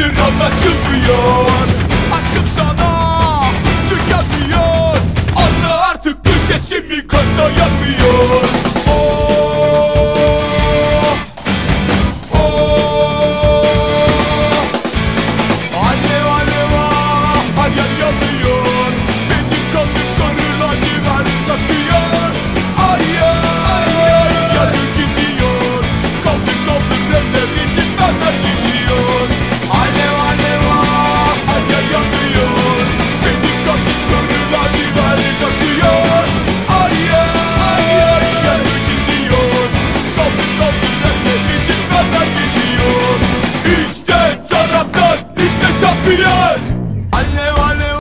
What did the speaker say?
Nedir anlaşılmıyor. Aşkım sana tükenmiyor. Anla artık bu sesimi kanla yanmıyor